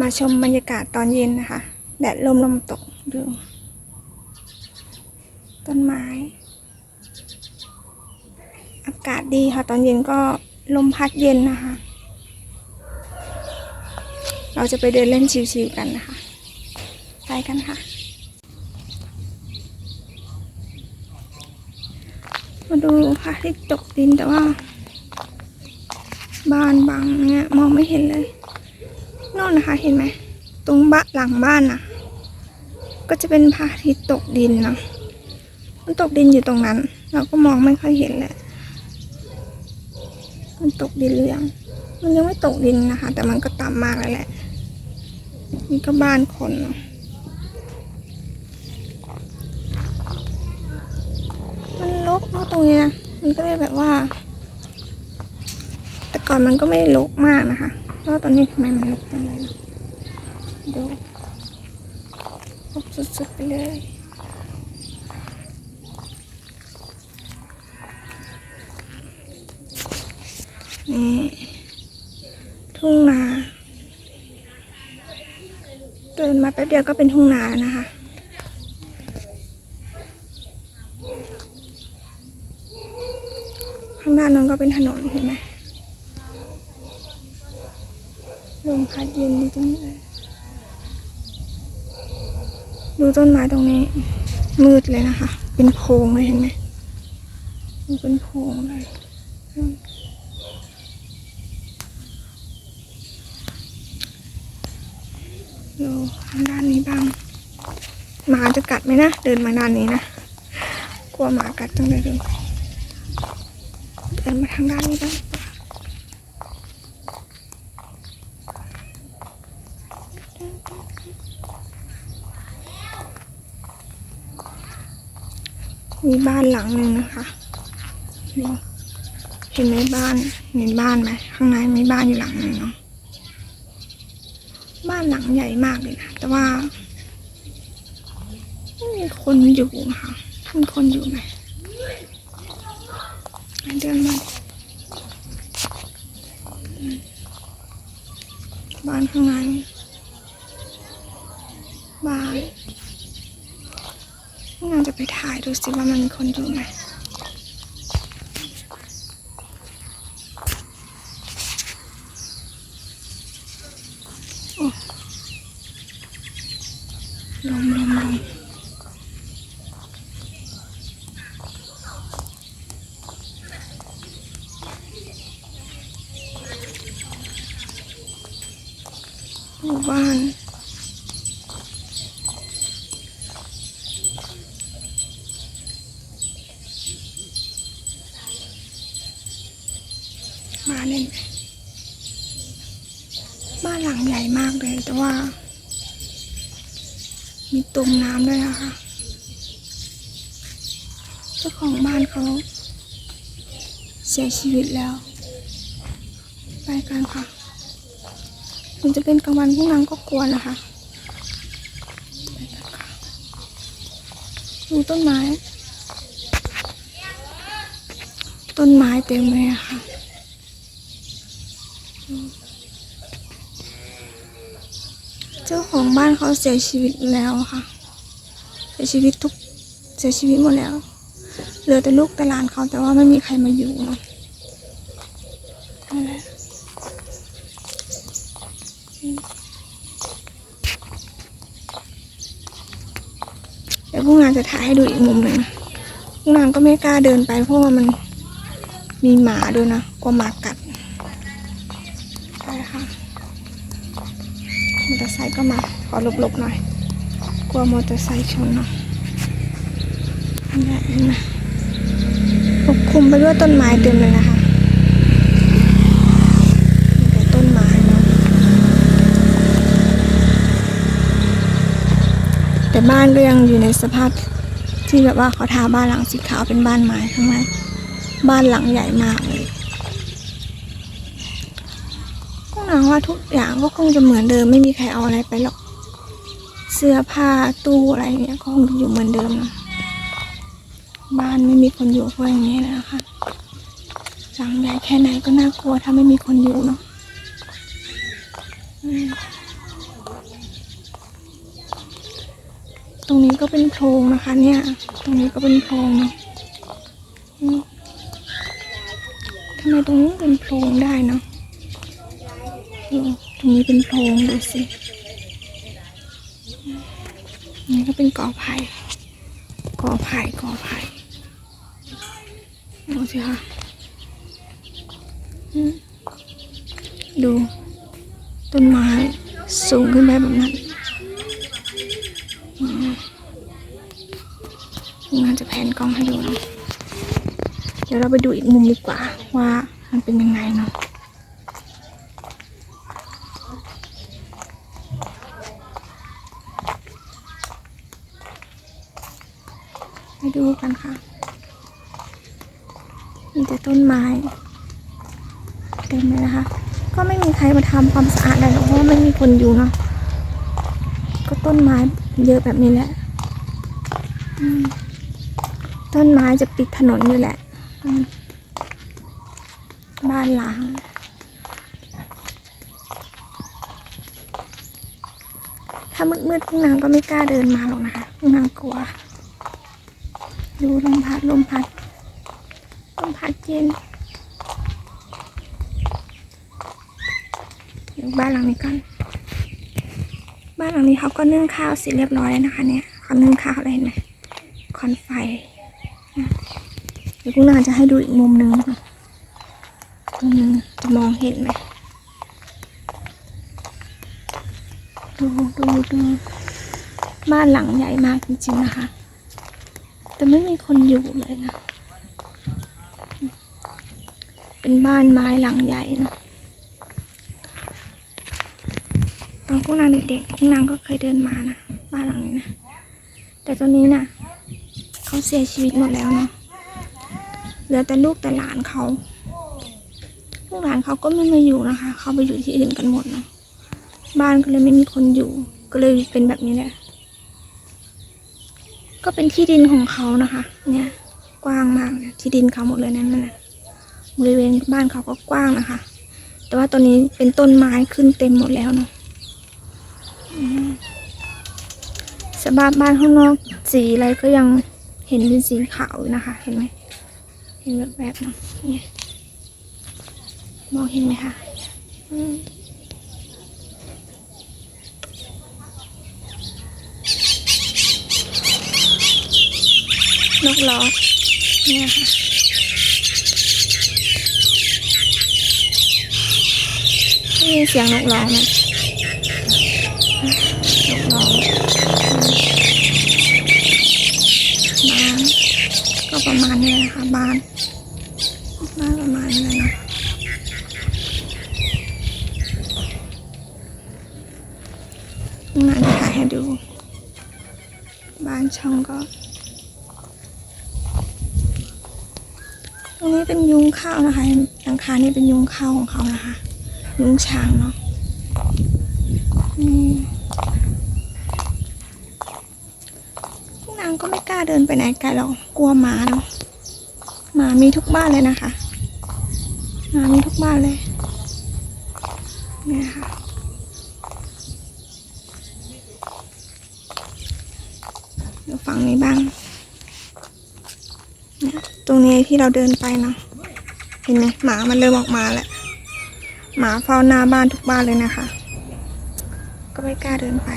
มาชมบรรยากาศตอนเย็นนะคะ แดดลมลมตกดูต้นไม้ อากาศดีค่ะ ตอนเย็นก็ลมพัดเย็นนะคะ เราจะไปเดินเล่นชิวๆกันนะคะ ไปกันค่ะมาดูค่ะที่ตกดินแต่ว่า บานบังเนี่ยมองไม่เห็นเลย นอนนะคะเห็นไหมตรงบ้านหลังบ้านนะก็จะเป็นพระอาทิตย์ตกดินนะมันตกดินอยู่ตรงนั้น เราก็มองไม่ค่อยเห็นแหละ มันตกดินหรือยังมันยังไม่ตกดินนะคะ แต่มันก็ต่ำมากแล้วแหละ นี่ก็บ้านคนเนะมันรกเนอะตรงนี้นะมันก็เลยแบบว่า แต่ก่อนมันก็ไม่ได้รกมากนะคะ แล้วตอนนี้ทำไมมันรกจังเลยดูรกสุดๆไปเลยนี่ทุ่งนาเดินมาแป๊บเดียวก็เป็นทุ่งนานะคะข้างด้านนั้นก็เป็นถนนเห็นไหม ลมพัดเย็นดีจังเลยดูต้นไม้ตรงนี้ มืดเลยนะคะ เป็นโพรงเลยเห็นไหมมันเป็นโพรงเลยดูทางด้านนี้บ้างหมาจะกัดไหมนะ เดินมาด้านนี้นะ กลัวหมากัดจังเลยดูเดินมาทางด้านนี้บ้าง มีบ้านหลังหนึ่งนะคะนี่เห็นไหมบ้านเห็นบ้านไหมข้างในมีบ้านอยู่หลังหนึ่งเนาะบ้านหลังใหญ่มากเลยนะแต่ว่าไม่มีคนอยู่ค่ะมีคนอยู่ไหมเดินมาบ้านข้างในบ้านน่าจะ ไปถ่ายดูสิว่ามันมีคนอยู่ไหมโอ้ลมลมลม หมู่บ้าน บ้านเนี่ยบ้านหลังใหญ่มากเลย แต่ว่า มีตุ่มน้ำด้วยนะคะเจ้าของบ้านเขาเสียชีวิตแล้ว ไปกันค่ะถึงจะเป็นกลางวันพวกนั้นก็กลัวนะคะไปกันค่ะดูต้นไม้ต้นไม้เต็มเลยค่ะ เจ้าของบ้านเขาเสียชีวิตแล้วค่ะ เสียชีวิตทุกเสียชีวิตหมดแล้ว เหลือแต่ลูกแต่หลานเขาแต่ว่าไม่มีใครมาอยู่เนาะนั่นและเดี๋ยวพวกงานจะถ่ายให้ดูอีกมุมหนึ่งนะพวกงานก็ไม่กล้าเดินไปเพราะว่ามันมีหมาด้วยนะกลัวหมากัด มอเตอร์ไซค์ก็มาขอหลบๆหน่อยกลัวมอเตอร์ไซค์ชนเนาะนี่แหละนี่นะปกคลุมไปด้วยต้นไม้เต็มเลยนะคะแต่ต้นไม้เนาะแต่บ้านก็ยังอยู่ในสภาพที่แบบว่าเขาทาบ้านหลังสีขาวเป็นบ้านไม้ข้างในบ้านหลังใหญ่มากเลย ว่าทุกอย่างก็คงจะเหมือนเดิมไม่มีใครเอาอะไรไปหรอก เสื้อผ้าตู้อะไรเนี้ยก็คงอยู่เหมือนเดิมบ้านไม่มีคนอยู่ก็อย่างนี้นะคะหลังใหญ่แค่ไหนก็น่ากลัวถ้าไม่มีคนอยู่เนาะตรงนี้ก็เป็นโพรงนะคะ เนี่ย ตรงนี้ก็เป็นโพรงเนาะทำไมตรงนี้เป็นโพรงได้เนาะ ตรงนี้เป็นโพรงดูสิ นี่ก็เป็นกอไผ่กอไผ่กอไผ่ดูสิคะดู ต้นไม้สูงขึ้นไปแบบนั้นงานจะแผนกล้องให้ดูนะเดี๋ยวเราไปดูอีกมุมดีกว่าว่ามันเป็นยังไงเนาะ ดูกันค่ะมีแต่ต้นไม้เต็มเลยนะคะ ก็ไม่มีใครมาทำความสะอาดอะไรหรอกเพราะไม่มีคนอยู่เนาะก็ต้นไม้เยอะแบบนี้แหละต้นไม้จะปิดถนนอยู่แหละบ้านหลังถ้ามืดๆพวกนางก็ไม่กล้าเดินมาหรอกนะคะพวกนางกลัว ดูลมพัดลมพัดลมพัดเย็นดี๋ยวบ้านหลังนี้ก่อนบ้านหลังนี้เขาก็นึ่งข้าวเสร็จเรียบร้อยแล้วนะคะ เนี่ยเขานึ่งข้าวอะไรเห็นไหมคอนไฟเดี๋ยวกุ้งนางจะให้ดูอีกมุมหนึ่งนะตรงนึงจะมองเห็นไหมดูดูดูบ้านหลังใหญ่มากจริงๆนะคะ แต่ไม่มีคนอยู่เลยนะ เป็นบ้านไม้หลังใหญ่นะตอนพวกนางเด็กๆพวกนางก็เคยเดินมานะบ้านหลังนี้นะแต่ตอนนี้นะเขาเสียชีวิตหมดแล้วเนาะเหลือแต่ลูกแต่หลานเขาลูกหลานเขาก็ไม่มาอยู่นะคะ เขาไปอยู่ที่อื่นกันหมดเนาะบ้านก็เลยไม่มีคนอยู่ ก็เลยเป็นแบบนี้แหละ ก็เป็นที่ดินของเขานะคะ เนี่ยกว้างมากที่ดินเขาหมดเลยนั่นน่ะบริเวณบ้านเขาก็กว้างนะคะ แต่ว่าตอนนี้เป็นต้นไม้ขึ้นเต็มหมดแล้วเนาะสภาพบ้านข้างนอกสีอะไรก็ยังเห็นเป็นสีขาวนะคะ เห็นไหมเห็นแบบแบบๆเนาะเนี่ยมองเห็นไหมคะ นกล้อเนี่ยค่ะได้ยินเสียงนกร้องไหมนกร้องบ้านก็ประมาณนี้แหละค่ะบ้านบ้านประมาณนี้เลยนะงานถ่ายให้ดู บ้านช่องก็ รงนี้เป็นยุงข้าวนะคะหลังคานี่เป็นยุงข้าวของเขานะคะ ยุงช้างเนาะอืมพวกนางก็ไม่กล้าเดินไปไหนไกลหรอกกลัวหมาเนาะหมามีทุกบ้านเลยนะคะหมามีทุกบ้านเลยเนี่ยค่ะเดี๋ยวฝั่งนี้บ้าง ตรงนี้ที่เราเดินไปเนาะเห็นไหมหมามันเริ่มออกมาแล้วหมาเฝ้าหน้าบ้านทุกบ้านเลยนะคะ ก็ไม่กล้าเดินไป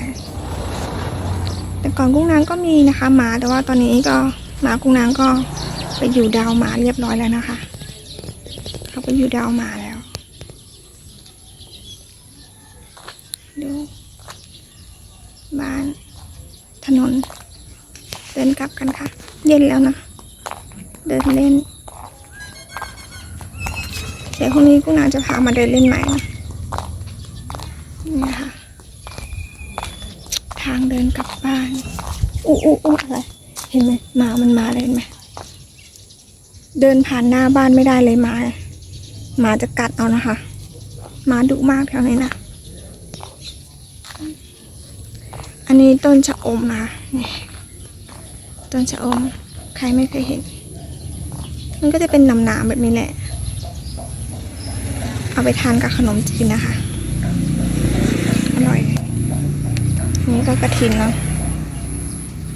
แต่ก่อนกุ้งนางก็มีนะคะ หมาแต่ว่าตอนนี้ก็หมากุ้งนางก็ไปอยู่ดาวหมาเรียบร้อยแล้วนะคะเขาไปอยู่ดาวหมาแล้วดูบ้านถนน เดินกลับกันค่ะ เย็นแล้วนะ เดินเล่นเดี๋ยวพรุ่งนี้กุ้งนางจะพามาเดินเล่นใหม่นะนี่ค่ะ ทางเดินกลับบ้านอู้อู้อู้อะไร เห็นไหมหมามันมาเลยเห็นไหมเดินผ่านหน้าบ้านไม่ได้เลยหมาหมาจะกัดเอานะคะหมาดุมากแถวนี้นะอันนี้ต้นชะอมนะนี่ต้นชะอม ใครไม่เคยเห็น มันก็จะเป็นหนามๆแบบนี้แหละ เอาไปทานกับขนมจีนนะคะ อร่อย นี่ก็กระถินเนาะ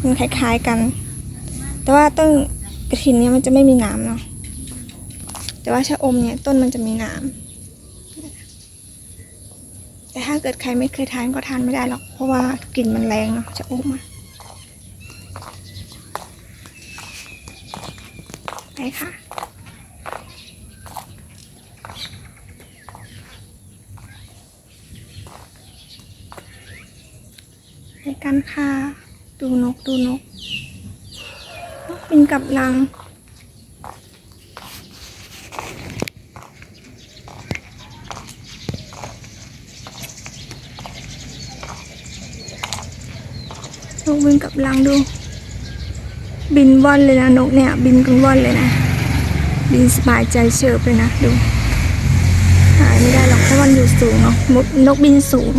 มันคล้ายๆกัน แต่ว่าต้นกระถินเนี่ยมันจะไม่มีหนามเนาะ แต่ว่าชะอมเนี่ยต้นมันจะมีหนาม แต่ถ้าเกิดใครไม่เคยทานก็ทานไม่ได้หรอก เพราะว่ากลิ่นมันแรงเนาะชะอมอะ ไปค่ะ ไปกันค่ะ ดูนกดูนกนกบินกลับรังนกบินกลับรังดู บินว่อนเลยนะนกเนี่ย บินกันว่อนเลยนะ บินสบายใจเฉิบเลยนะดูหายไม่ได้หรอกเพราะมันอยู่สูงเนาะนกนกบินสูง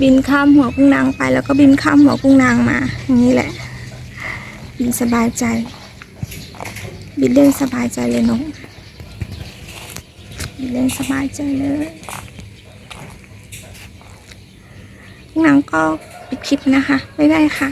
บินข้ามหัวกุ้งนางไป แล้วก็บินข้ามหัวกุ้งนางมาอย่างนี้แหละ บินสบายใจ บินเล่นสบายใจเลยนกบินเล่นสบายใจเลยกุ้งนางก็ปิดคลิปนะคะไม่ได้ค่ะ